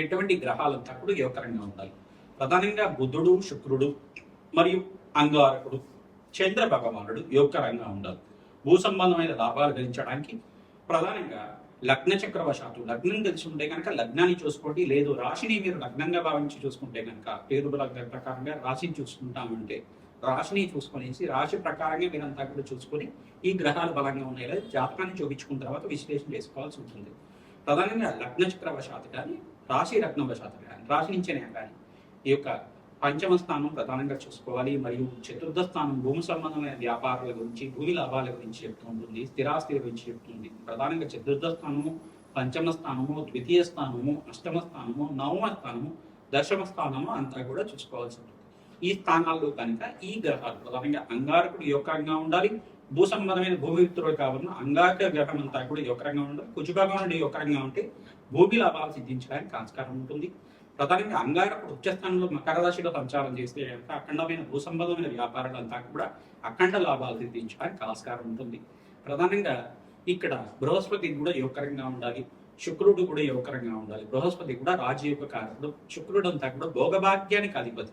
ఎటువంటి గ్రహాలంతా కూడా యోగకరంగా ఉండాలి. ప్రధానంగా బుధుడు శుక్రుడు మరియు అంగారకుడు చంద్ర భగవానుడు యోగకరంగా ఉండాలి. భూ సంబంధమైన లాభాలు గెలించడానికి ప్రధానంగా లగ్న చక్రవశాత్తు లగ్నం తెలిసి ఉంటే కనుక లగ్నాన్ని చూసుకోండి. లేదు రాశిని మీరు లగ్నంగా భావించి చూసుకుంటే కనుక పేరు లగ్న ప్రకారంగా రాశిని చూసుకుంటామంటే రాశిని చూసుకునేసి రాశి ప్రకారంగా మీరంతా కూడా చూసుకొని ఈ గ్రహాలు బలంగా ఉన్నాయి లేదా జాతకాన్ని చూపించుకున్న తర్వాత విశ్లేషణ చేసుకోవాల్సి ఉంటుంది. ప్రధానంగా లగ్న చక్రవశాత్తు కానీ రాశి లగ్నవశాత్తు కానీ రాశి నుంచేనే కానీ ఈ యొక్క పంచమ స్థానం ప్రధానంగా చూసుకోవాలి. మరియు చతుర్థ స్థానం భూమి సంబంధమైన వ్యాపారాల గురించి భూమి లాభాల గురించి చెప్తూ ఉంటుంది స్థిరాస్తి గురించి చెప్తుంది ప్రధానంగా చతుర్థ స్థానము పంచమ స్థానము ద్వితీయ స్థానము అష్టమ స్థానము నవమ స్థానము దశమ స్థానము అంతా కూడా చూసుకోవాల్సి ఉంటుంది. ఈ స్థానాల్లో కనుక ఈ గ్రహాలు ప్రధానంగా అంగారకుడు యోగంగా ఉండాలి భూ సంబంధమైన భూమిత్రుడు కావున అంగారక గ్రహం అంతా కూడా ఈ ఉండాలి. రంగా ఉండదు నుండి ఈ ఒక ఉంటే భూమి లాభాలు సిద్ధించడానికి ఆస్కారం ఉంటుంది. ప్రధానంగా అంగారకుడు ఉచ్చస్థానంలో మకర రాశిలో సంచారం చేస్తే కనుక అఖండమైన భూ సంబంధమైన వ్యాపారాలంతా కూడా అఖండ లాభాలు సిద్ధించడానికి ఆస్కారం ఉంటుంది. ప్రధానంగా ఇక్కడ బృహస్పతి కూడా యోగకరంగా ఉండాలి. శుక్రుడు కూడా యోగకరంగా ఉండాలి. బృహస్పతి కూడా రాజయోగ కారకుడు. శుక్రుడు అంతా కూడా భోగభాగ్యానికి అధిపతి.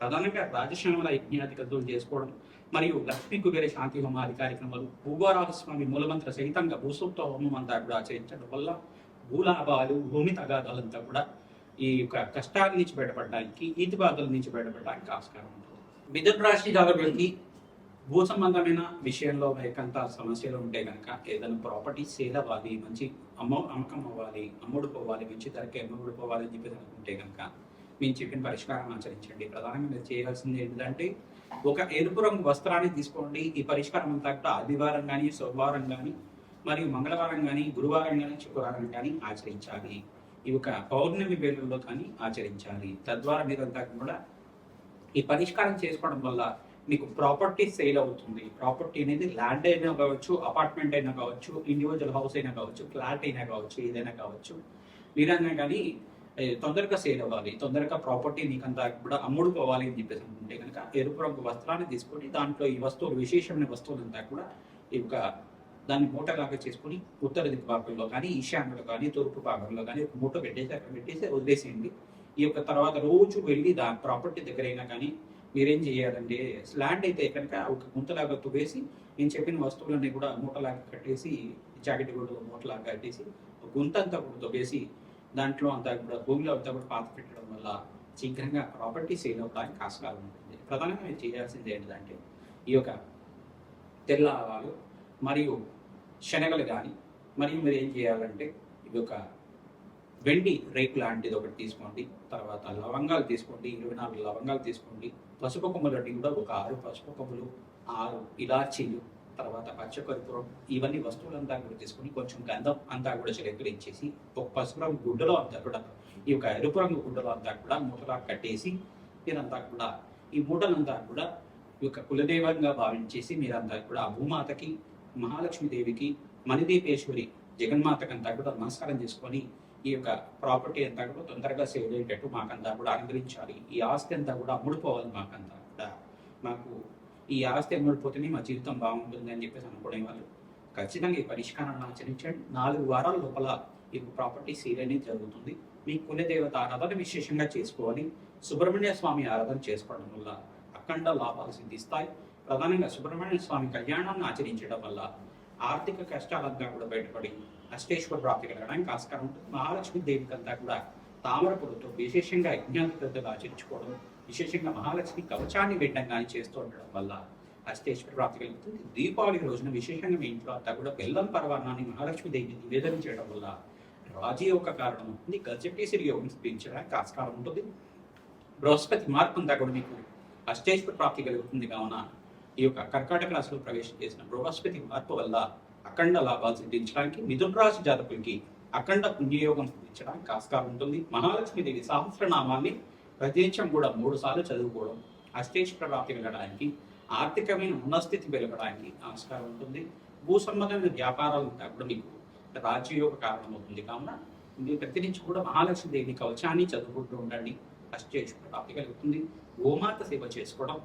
ప్రధానంగా రాజశ్యామల యజ్ఞాధికతులు చేసుకోవడం మరియు లక్ష్మీ కుబేర శాంతి హోమాది కార్యక్రమాలు భూగోరాగస్వామి మూలమంత్ర సహితంగా భూసూక్త హోమం అంతా కూడా ఆచరించడం వల్ల భూలాభాలు భూమి తగాదాలంతా కూడా ఈ యొక్క కష్టాల నుంచి బయటపడడానికి ఈతి బాధల నుంచి బయటపడడానికి ఆస్కారం ఉంటుంది. మిథున రాశి జాతకులకి భూ సంబంధమైన విషయంలో ఏకంత సమస్యలు ఉంటే కనుక ఏదైనా ప్రాపర్టీ సేల్ అవ్వాలి మంచి అమ్మ అమ్మకం అవ్వాలి అమ్ముడుకోవాలి మంచి ధరకే అమ్ముడుపోవాలి అని చెప్పేసి అనుకుంటే కనుక మేము చెప్పిన పరిష్కారం ఆచరించండి. ప్రధానంగా మీరు చేయాల్సింది ఏంటంటే ఒక ఎరుపు రంగు వస్త్రాన్ని తీసుకోండి. ఈ పరిష్కారం అంతా కూడా ఆదివారం కానీ సోమవారం కానీ మరియు మంగళవారం కానీ గురువారం కానీ శుక్రవారం కానీ ఆచరించాలి. ఈ యొక్క పౌర్ణమి వేళల్లో కానీ ఆచరించాలి. తద్వారా మీరంతా కూడా ఈ పరిష్కారం చేసుకోవడం వల్ల మీకు ప్రాపర్టీ సేల్ అవుతుంది. ప్రాపర్టీ అనేది ల్యాండ్ అయినా కావచ్చు అపార్ట్మెంట్ అయినా కావచ్చు ఇండివిజువల్ హౌస్ అయినా కావచ్చు ఫ్లాట్ అయినా కావచ్చు ఏదైనా కావచ్చు. మీరన్నా కానీ తొందరగా సేల్ అవ్వాలి తొందరగా ప్రాపర్టీ నీకంతా కూడా అమ్ముడుకోవాలి అని చెప్పేసి అనుకుంటే కనుక ఎరుపు రంగు వస్త్రాన్ని తీసుకొని దాంట్లో ఈ వస్తువులు విశేషమైన వస్తువులంతా కూడా ఈ యొక్క దాన్ని మూటలాగా చేసుకొని ఉత్తర దిక్కు భాగంలో కానీ ఈశాన్యంలో కానీ తూర్పు భాగంలో కానీ ఒక మూట పెట్టేసి అక్కడ పెట్టేసి వదిలేసేయండి. ఈ యొక్క తర్వాత రోజు వెళ్ళి దాని ప్రాపర్టీ దగ్గరైనా కానీ మీరేం చేయాలంటే ల్యాండ్ అయితే కనుక ఒక గుంతలాగా తువేసి నేను చెప్పిన వస్తువులన్నీ కూడా మూటలాగా కట్టేసి జాకెట్ కూడా మూటలాగా కట్టేసి గుంత అంతా కూడా తవ్వేసి దాంట్లో అంతా కూడా భూమిలో అంతా కూడా పాత పెట్టడం వల్ల శీఘ్రంగా ప్రాపర్టీ సేల్ అవడానికి ఆస్కారం ఉంటుంది. ప్రధానంగా మీరు చేయాల్సింది ఏంటంటే ఈ యొక్క తెల్ల ఆవాలు మరియు శనగలు కానీ మరియు మీరు ఏం చేయాలంటే ఇది ఒక వెండి రేకు లాంటిది ఒకటి తీసుకోండి తర్వాత లవంగాలు తీసుకోండి ఇరవై నాలుగు లవంగాలు తీసుకోండి పసుపు కొమ్మలు అంటే కూడా ఒక ఆరు పసుపు కొమ్మలు ఆరు ఇలాచీలు తర్వాత పచ్చకర్పూరం ఇవన్నీ వస్తువులంతా కూడా తీసుకొని కొంచెం గంధం అంతా కూడా చిలకరించేసి ఒక పసుపు రంగు గుడ్డలో అంతా కూడా ఈ యొక్క ఎరుపు రంగు గుడ్డలో అంతా కూడా మూటలా కట్టేసి మీరంతా కూడా ఈ మూటలంతా కూడా ఈ యొక్క కులదైవంగా భావించేసి మీరంతా కూడా ఆ భూమాతకి మహాలక్ష్మీదేవికి మణిదీపేశ్వరి జగన్మాతకంతా కూడా నమస్కారం చేసుకొని ఈ యొక్క ప్రాపర్టీ అంతా కూడా తొందరగా సేవ్ అయ్యేటట్టు మాకంతా కూడా అనుగ్రహించాలి. ఈ ఆస్తి అంతా కూడా అమ్ముడుపోవాలి మాకంతా కూడా. మాకు ఈ ఆస్తి అమ్ముడిపోతేనే మా జీవితం బాగుంటుంది అని చెప్పేసి అనుకునే వాళ్ళు ఖచ్చితంగా ఈ పరిష్కారాన్ని ఆచరించండి. నాలుగు వారాల లోపల ఈ ప్రాపర్టీ సీల్ అనేది జరుగుతుంది. మీ కులదేవత ఆరాధన విశేషంగా చేసుకోవాలి. సుబ్రహ్మణ్య స్వామి ఆరాధన చేసుకోవడం వల్ల అఖండ లాభాలు సిద్ధిస్తాయి. ప్రధానంగా సుబ్రహ్మణ్య స్వామి కళ్యాణాన్ని ఆచరించడం వల్ల ఆర్థిక కష్టాలంతా కూడా బయటపడి అష్టేశ్వర ప్రాప్తి కలగడానికి ఆస్కారం ఉంటుంది. మహాలక్ష్మి దేవికి అంతా కూడా తామర పొడితో విశేషంగా యజ్ఞాధిపతులు ఆచరించుకోవడం విశేషంగా మహాలక్ష్మి కవచాన్ని వేయడం కానీ చేస్తూ ఉండడం వల్ల అష్టేశ్వర ప్రాప్తి కలుగుతుంది. దీపావళి రోజున విశేషంగా మీ ఇంట్లో అంతా కూడా బెల్లం పర్వాణాన్ని మహాలక్ష్మి దేవిని నివేదన చేయడం వల్ల రాజీ ఒక కారణం ఉంటుంది గజకేసరి యోగం పెంచడానికి ఆస్కారం ఉంటుంది. బృహస్పతి మార్పు అంతా కూడా మీకు అష్టేశ్వర ప్రాప్తి కలుగుతుంది కావున ఈ యొక్క కర్కాటక రాశిలో ప్రవేశం చేసిన బృహస్పతి మార్పు వల్ల అఖండ లాభాలు సిద్ధించడానికి మిథున రాశి జాతకులకి అఖండ పుణ్యయోగం సిద్ధించడానికి ఆస్కారం ఉంటుంది. మహాలక్ష్మీదేవి సహస్రనామాన్ని ప్రతినిత్యం కూడా మూడు సార్లు చదువుకోవడం అష్టేశ్వర ప్రాప్తి వెళ్ళడానికి ఆర్థికమైన ఉన్నస్థితి పెరగడానికి ఆస్కారం ఉంటుంది. భూ సంబంధమైన వ్యాపారాలు కూడా మీకు రాజయోగ కారణమవుతుంది కావున మీరు ప్రతినిత్యం కూడా మహాలక్ష్మి దేవి కవచాన్ని చదువుకుంటూ ఉండండి. అష్టేశ్వర ప్రాప్తి కలుగుతుంది. గోమాత సేవ చేసుకోవడం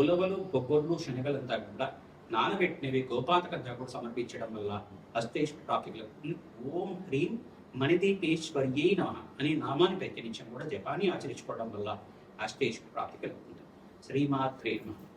ఉలవలు బొబ్బర్లు శనగలంతా కూడా నానబెట్టినవి గోపాతకంతా కూడా సమర్పించడం వల్ల అష్టేశ్వర ప్రాప్తి కలుగుతుంది. ఓం హ్రీం మణిదీపేశ్వర్యై నమ అనే నామాన్ని ప్రయత్నించడం కూడా జపాన్ని ఆచరించుకోవడం వల్ల ఆ స్టేజ్ ప్రాప్తి కలుగుతుంది. శ్రీమాత్రే నమః.